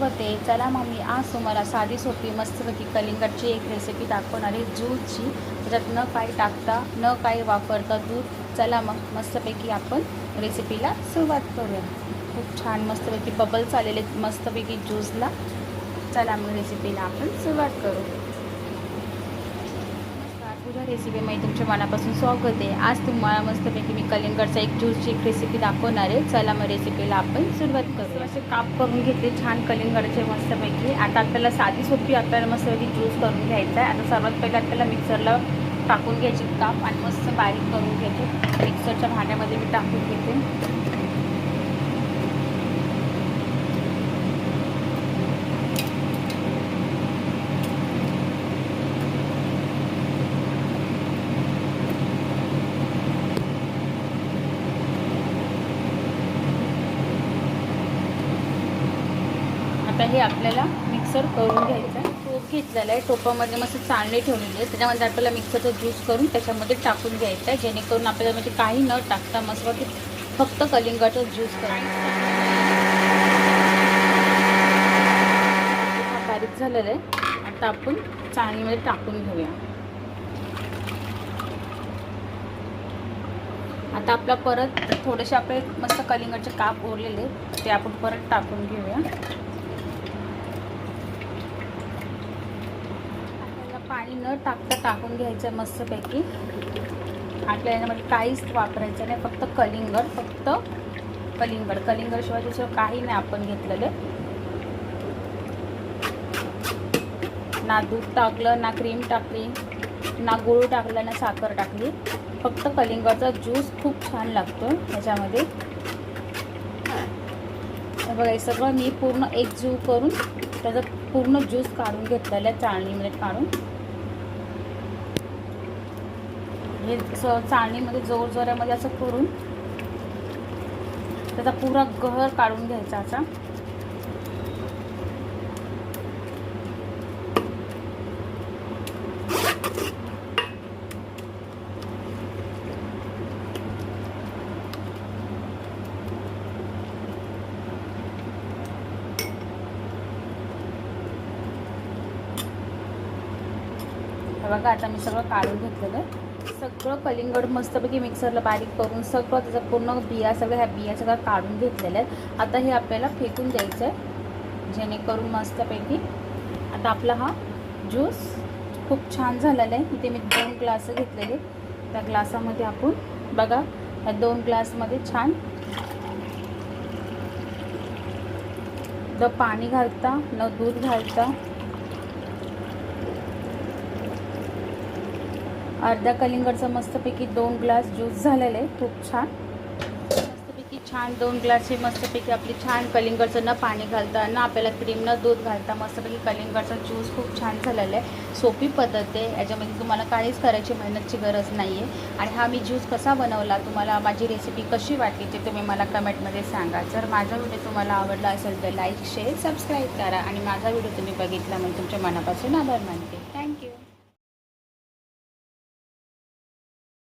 होते. चला मग मी आज तुम्हाला साधी सोपी मस्तपैकी कलिंगडची एक रेसिपी दाखवणार आहे दूधची त्याच्यात न काही टाकता न काही वापरता दूध. चला मग मस्तपैकी आपण रेसिपीला सुरुवात करूया. खूप छान मस्तपैकी बबल्स आलेले आहेत मस्तपैकी ज्यूसला चला मग रेसिपीला आपण सुरुवात करू नमस्कार तुझ्या रेसिपीमध्ये तुमच्या मनापासून स्वागत आहे. आज तुम्हाला मस्तपैकी मी कलिंगडचा एक ज्यूसची एक रेसिपी दाखवणार आहे. चला मग रेसिपीला आपण सुरुवात करू असे काप करून घेतले छान कलिंगडचे मस्तपैकी. आता आपल्याला साधी सोपी आपल्याला मस्तपैकी ज्यूस करून घ्यायचा आहे आता सर्वात पहिले आपल्याला मिक्सरला टाकून घ्यायची काप आणि मस्त बारीक करून घ्यायचे. मिक्सरच्या भांड्यामध्ये मी टाकून घेते. आता हे आपल्याला मिक्सर करून घ्यायचं आहे. टोप घेतलेला आहे. टोपामध्ये मस्त चाळणी ठेवलेली आहे. त्याच्यामध्ये आपल्याला मिक्सरचा ज्यूस करून त्याच्यामध्ये टाकून घ्यायचं आहे. जेणेकरून आपल्याला म्हणजे काही न टाकता मस्त फक्त कलिंगाचा ज्यूस करायचा बारीक झालेला आहे. आता आपण चाळणीमध्ये टाकून घेऊया. आता आपला परत थोडेसे आपले मस्त कलिंगाचे काप उरलेले आहेत, ते आपण परत टाकून घेऊया आपल्याला पाणी न टाकता टाकून घ्यायचं आहे मस्तपैकी. आपल्या याच्यामध्ये काहीच वापरायचं नाही फक्त कलिंगड फक्त कलिंगड. कलिंगडशिवाय दुसरं काही नाही आपण घेतलेलं. ना दूध टाकलं ना क्रीम टाकली ना गूळ टाकलं ना साखर टाकली. फक्त कलिंगडचा ज्यूस खूप छान लागतो ह्याच्यामध्ये. बघा हे सगळं मी पूर्ण एकजीव करून त्याचा पूर्ण ज्यूस काढून घेतलेला आहे चाळणीमध्ये काढून. हे स- चाळणीमध्ये जोर जोरामध्ये असं करून त्याचा पुरा गहर काढून घ्यायचा असा. बघा आता मी सगळं काढून घेतलेलं आहे. सगळं कलिंगड मस्तपैकी मिक्सरला बारीक करून सगळं त्याचा पूर्ण बिया सगळ्या ह्या बिया सगळ्या काढून घेतलेल्या आहेत. आता हे आपल्याला फेकून द्यायचं आहे जेणेकरून मस्तपैकी आता आपला हा ज्यूस खूप छान झालेला आहे. इथे मी दोन ग्लास घेतलेले. त्या ग्लासामध्ये आपण बघा ह्या दोन ग्लासमध्ये छान न पाणी घालता न दूध घालता अर्ध्या कलिंगडचं मस्तपैकी दोन ग्लास ज्यूस झालेलं आहे. खूप छान. मस्तपैकी छान दोन ग्लासचे मस्तपैकी आपली छान कलिंगडचं न पाणी घालता न आपल्याला क्रीम न दूध घालता मस्तपैकी कलिंगडचा ज्यूस खूप छान झालेला आहे. सोपी पद्धत आहे. याच्यामध्ये तुम्हाला काहीच करायची मेहनतची गरज नाही आहे आणि हा मी ज्यूस कसा बनवला तुम्हाला माझी रेसिपी कशी वाटली ते तुम्ही मला कमेंटमध्ये सांगा. जर माझा व्हिडिओ तुम्हाला आवडला असेल तर लाईक शेअर सबस्क्राईब करा. आणि माझा व्हिडिओ तुम्ही बघितला म्हणून तुमच्या मनापासून आभार मानते. थँक्यू